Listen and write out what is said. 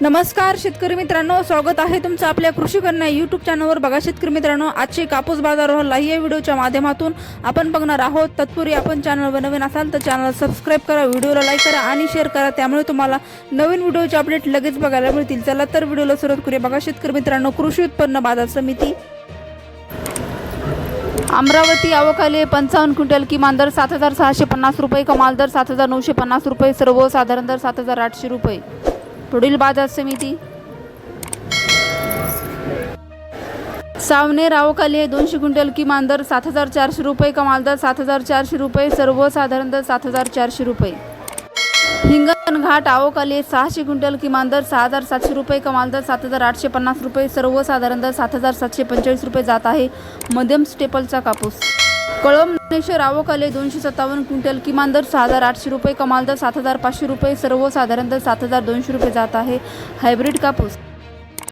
नमस्कार शेतकरी मित्रांनो. स्वागत आहे तुमचं आपल्या कृषी कन्या यूट्यूब चॅनलवर बघा शेतकरी मित्रांनो आजचे कापूस बाजार लाईव्ह या व्हिडिओच्या माध्यमातून आपण बघणार आहोत. तत्पूर्वी आपण चॅनलवर नवीन असाल तर चॅनल सबस्क्राईब करा व्हिडिओला लाईक करा आणि शेअर करा. त्यामुळे तुम्हाला नवीन व्हिडिओचे अपडेट लगेच बघायला मिळतील. चला तर व्हिडिओला सुरुवात करूया. बघा शेतकरी मित्रांनो कृषी उत्पन्न बाजार समिती. अमरावती आवकाले पंचावन्न क्विंटल किमान दर सात हजार सहाशे पन्नास रुपये कमाल दर सात हजार नऊशे पन्नास रुपये सर्वसाधारण दर सात हजार आठशे रुपये. पुढील बाजार समिती सावनेर आहे दोनशे क्विंटल किमान दर सात हजार चारशे रुपये कमाल दर सात हजार चारशे रुपये सर्वसाधारण दर सात हजार चारशे रुपये. हिंगणघाट आवकाले सहाशे क्विंटल किमान दर सहा हजार सातशे रुपये कमाल दर सात हजार आठशे पन्नास रुपये सर्वसाधारण दर सात हजार सातशे पंचेचाळीस रुपये जात आहे. मध्यम स्टेपलचा कापूस. कळम कळमनेश्वर आवकाले दोनशे सत्तावन्न क्विंटल किमान दर सहा हजार आठशे रुपये कमाल दर सात हजार पाचशे रुपये सर्वसाधारण दर सात हजार दोनशे रुपये जात आहे. हायब्रिड कापूस